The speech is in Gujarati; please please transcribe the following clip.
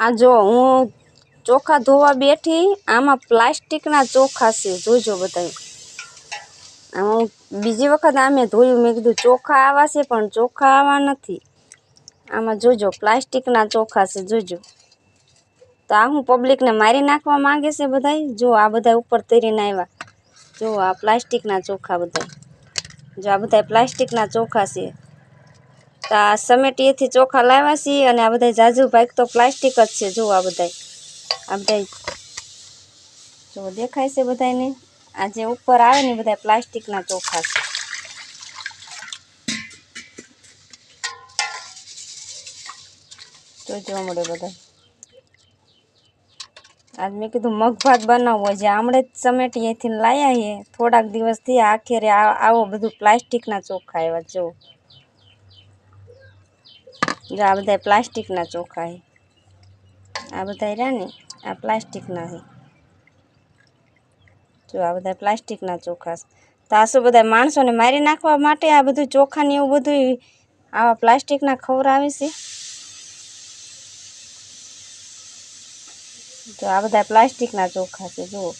આ જો હું ચોખા ધોવા બેઠી, આમાં પ્લાસ્ટિકના ચોખા છે, જોજો બધા હું બીજી વખત આમે ધોયું, મેં કીધું ચોખા આવા છે, પણ ચોખા આવા નથી. આમાં જોજો, પ્લાસ્ટિકના ચોખા છે, જોજો. તો આ હું પબ્લિકને મારી નાખવા માંગે છે બધાય? જો આ બધા ઉપર તરીને આવ્યા જો આ પ્લાસ્ટિકના ચોખા બધા જો આ બધા પ્લાસ્ટિકના ચોખા છે. તો આ સમેટીએથી ચોખા લાવ્યા છીએ અને આ બધા જાજુ ભાગ તો પ્લાસ્ટિક જ છે. જો આ બધા આ બધા જો દેખાય છે બધાને આ જે ઉપર આવે ને બધા પ્લાસ્ટિકના ચોખા છે. તો જોવા મળે બધા આજ મેં કીધું મગ ભાત બનાવવો જે આમળે જ સમેટી અહીંથી લાયા છે થોડાક દિવસથી આખેરે આવો બધું પ્લાસ્ટિકના ચોખા આવ્યા. જો જો આ બધા પ્લાસ્ટિકના ચોખા છે આ બધા રહ્યા ને, આ પ્લાસ્ટિકના છે જો આ બધા પ્લાસ્ટિકના ચોખા તો આ શું બધા માણસોને મારી નાખવા માટે આ બધું ચોખાને એવું બધું આવા પ્લાસ્ટિકના ખવડાવે છે? તો આ બધા પ્લાસ્ટિકના ચોખા છે, જુઓ.